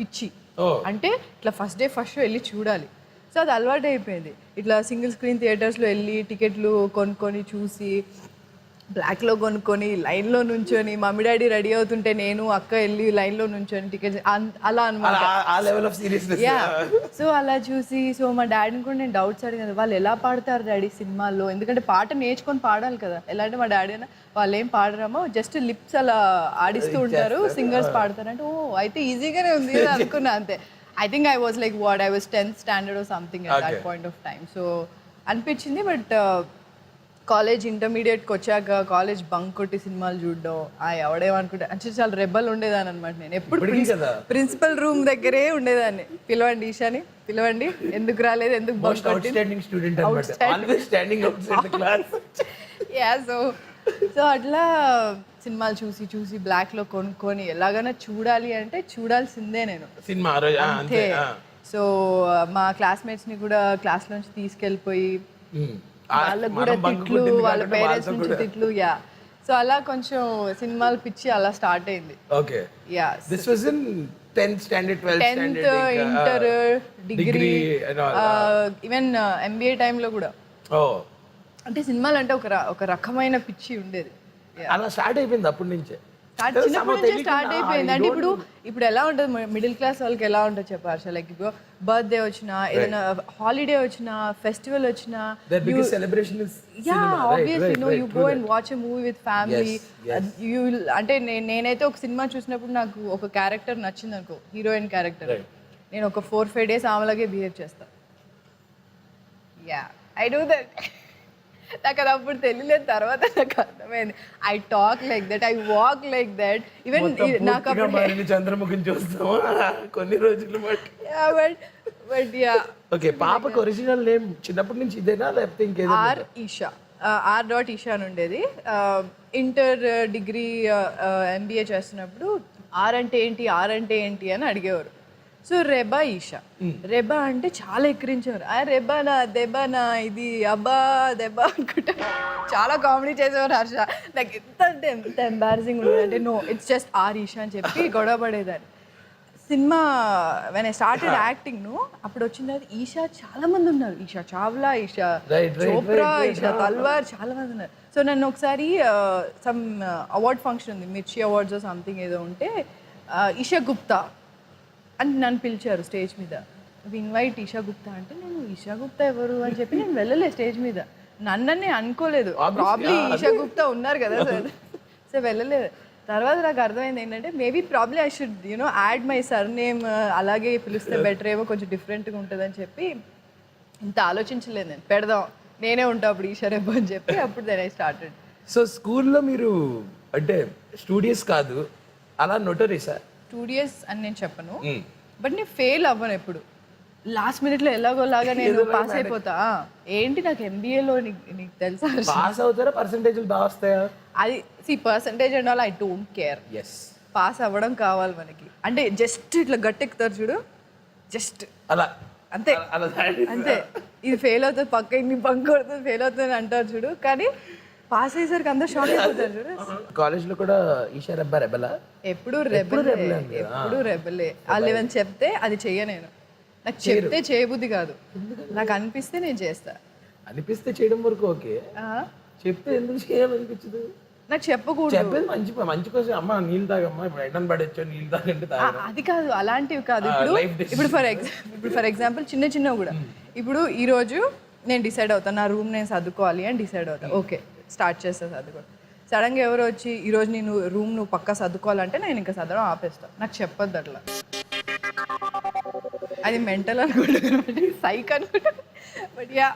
పిచ్చి. అంటే ఇట్లా ఫస్ట్ డే ఫస్ట్ షో వెళ్ళి చూడాలి. సో అది అలవాటు అయిపోయింది ఇట్లా సింగిల్ స్క్రీన్ థియేటర్స్లో వెళ్ళి టికెట్లు కొనుక్కొని చూసి బ్లాక్లో కొనుక్కొని లైన్లో నుంచొని మమ్మీ డాడీ రెడీ అవుతుంటే నేను అక్క వెళ్ళి లైన్లో నుంచొని టికెట్ అలా అనమాట సో అలా చూసి సో మా డాడీని కూడా నేను డౌట్స్ అడిగాను. వాళ్ళు ఎలా పాడతారు డాడీ సినిమాల్లో? ఎందుకంటే పాట నేర్చుకొని పాడాలి కదా. ఎలా అంటే మా డాడీ అన్న వాళ్ళు ఏం పాడరామో జస్ట్ లిప్స్ అలా ఆడిస్తూ ఉంటారు సింగర్స్ పాడతారు. అంటే ఓ అయితే ఈజీగానే ఉంది అనుకున్నా అంతే. I think I was like what I was tenth standard something at that point of time so అనిపించింది బట్ కాలేజ్ ఇంటర్మీడియట్కి వచ్చాక కాలేజ్ బంక్ కొట్టి సినిమాలు చూడడం ఆ ఎవడేమనుకుంటే అంటే చాలా రెబ్బల్ ఉండేదాన్ని అనమాట నేను. ఎప్పుడు ప్రిన్సిపల్ రూమ్ దగ్గరే ఉండేదాన్ని. పిలవండి ఈశాని పిలవండి ఎందుకు రాలేదు ఎందుకు బంక్ యా సో సో అట్లా సినిమాలు చూసి చూసి black లో కొనుక్కొని ఎలాగైనా చూడాలి అంటే చూడాల్సిందే నేను. సినిమా అంతే. సో మా classmates ని కూడా క్లాస్ నుంచి తీసుకెళ్ళిపోయి. ఆ, వాళ్ళకి కూడా తిట్లు వాళ్ళ పేరెంట్స్ నుంచి. తిట్లు యా సో అలా కొంచెం సినిమాలు పిచ్చి అలా స్టార్ట్ అయింది. Okay ya this in standard inter degree. Even MBA టైంలో కూడా. ఓ అంటే సినిమాలు అంటే ఒక ఒక రకమైన పిచ్చి ఉండేది. అలా స్టార్ట్ అయిపోయింది అప్పటి నుంచే. స్టార్ట్ చిన్నప్పటి నుంచే స్టార్ట్ అయిపోయింది. అంటే ఇప్పుడు ఇప్పుడు ఎలా ఉంటుంది? మిడిల్ క్లాస్ వాళ్ళకి ఎలా ఉంటుంది చెప్పారు లైక్ ఇప్పుడు బర్త్డే వచ్చినా ఏదైనా హాలిడే వచ్చినా ఫెస్టివల్ వచ్చినా yeah obviously no you go and watch a movie with family you అంటే నేనైతే ఒక సినిమా చూసినప్పుడు నాకు ఒక క్యారెక్టర్ నచ్చింది అనుకో హీరోయిన్ క్యారెక్టర్ నేను ఒక ఫోర్ ఫైవ్ డేస్ ఆమెలాగే బిహేవ్ చేస్తా. యా ఐ డూ దట్ నాకు అది అప్పుడు తెలియలేదు తర్వాత నాకు అర్థమైంది. I talk like that I walk like that even నాకు అప్పుడు చంద్రముఖిని చూస్తామా కొన్ని రోజులు బట్ బట్ యా ఓకే పాపకి ఒరిజినల్ నేమ్ చిన్నప్పటి నుంచి ఇదేనా? లేకపోతే ఇంకేదో R Esha R dot Esha అని ఉండేది. ఇంటర్ డిగ్రీ ఎంబీఏ చేస్తున్నప్పుడు ఆర్ అంటే ఏంటి? ఆర్ అంటే ఏంటి అని అడిగేవారు. సో రెబా ఈషా. రెబా అంటే చాలా ఎక్కిరించేవారు. ఆ రెబానా దెబానా ఇది అబ్బా దెబ్బా అనుకుంటా. చాలా కామెడీ చేసేవారు హర్ష. నాకు ఎంత అంటే ఎంత ఎంబారసింగ్ ఉండేది అంటే no it's just R Esha అని చెప్పి గొడవ పడేదాన్ని. సినిమా వెన్ ఐ స్టార్టెడ్ యాక్టింగ్ను అప్పుడు వచ్చిన తర్వాత ఈషా. చాలా మంది ఉన్నారు. ఈషా చావ్లా ఈషా చోప్రా ఈషా తల్వార్ చాలా మంది ఉన్నారు. సో నన్ను ఒకసారి సమ్ అవార్డ్ ఫంక్షన్ ఉంది. మిర్చి అవార్డ్స్ సంథింగ్ ఏదో ఉంటే ఈషా గుప్తా. అని నన్ను పిలిచారు స్టేజ్ మీద. ఇన్వైట్ ఈషా గుప్తా. అంటే నేను ఈషా గుప్తా ఎవరు? అని చెప్పి నేను వెళ్ళలే స్టేజ్ మీద. నన్ననే అనుకోలేదు. ప్రాబ్లీ ఈషా గుప్తా ఉన్నారు కదా సార్. సో వెళ్ళలేదు. తర్వాత నాకు అర్థమైంది ఏంటంటే maybe probably I should you know add my surname అలాగే పిలిస్తే బెటర్ ఏమో కొంచెం డిఫరెంట్గా ఉంటుందని చెప్పి ఇంత ఆలోచించలేదు నేను. పెడదాం నేనే ఉంటా అప్పుడు ఈషా రేపు అని చెప్పి అప్పుడు దెన్ ఐ స్టార్టెడ్ సో స్కూల్లో మీరు అంటే స్టూడియస్ కాదు. అలా నోటరీసా స్టూడియోస్ అని నేను చెప్పను. బట్ నేను ఫెయిల్ అవ్వను ఎప్పుడు. లాస్ట్ మినిట్లో ఎలాగోలాగా నేను పాస్ అయిపోతా. ఏంటి నాకు ఎంబీఏలో నీకు నీకు తెలుసా పాస్ అవుతారా? పర్సంటేజ్లు బాగా వస్తాయా? అది see percentage and all I don't care yes pass అవ్వడం కావాలి మనకి. అంటే జస్ట్ ఇట్లా గట్టెక్కుతారు చూడు. జస్ట్ అలా. అంతే. అంతే. ఇది ఫెయిల్ అవుతుంది పక్క ఇన్ని బంక్ కొడుతుంది ఫెయిల్ అవుతుంది అంటారు చూడు. కానీ పాస్ అయ్యేసరికి అందరూ షాక్ అయిపోతారు చూడు. కాలేజ్లో కూడా ఈషా రెబ్బా రెబ్బలా? ఎప్పుడు రెబలే ఎప్పుడు రెబలే వాళ్ళు ఏమైనా చెప్తే అది చెయ్య నేను. నాకు చెప్తే చేయబుద్ధి కాదు. నాకు అనిపిస్తే నేను చేస్తా. అనిపిస్తే చేయడం వరకు ఓకే? చెప్తే ఎందుకు చేయాలనిపించదు? నాకు చెప్పకూడదు. చెప్పేది మంచి మంచి కోసం అమ్మ నీళ్ళు తాగమ్మా ఇప్పుడు పడచ్చు నీళ్ళు తాగంటే అది కాదు అలాంటివి కాదు. ఇప్పుడు. ఇప్పుడు ఫర్ ఎగ్జాంపుల్ ఇప్పుడు ఫర్ ఎగ్జాంపుల్ చిన్న చిన్నవి కూడా. ఇప్పుడు ఈ రోజు నేను డిసైడ్ అవుతాను నా రూమ్ నేను సర్దుకోవాలి అని డిసైడ్ అవుతాను ఓకే స్టార్ట్ చేస్తా సర్దుకోవడం సడన్గా ఎవరు వచ్చి ఈరోజు నేను రూమ్ నువ్వు పక్కా సర్దుకోవాలంటే నేను ఇంకా సదడం ఆపేస్తాను నాకు చెప్పొద్దు అట్లా. అది మెంటల్ అనుకుంటున్నాను సైక్ అనుకుంటాను బట్ యా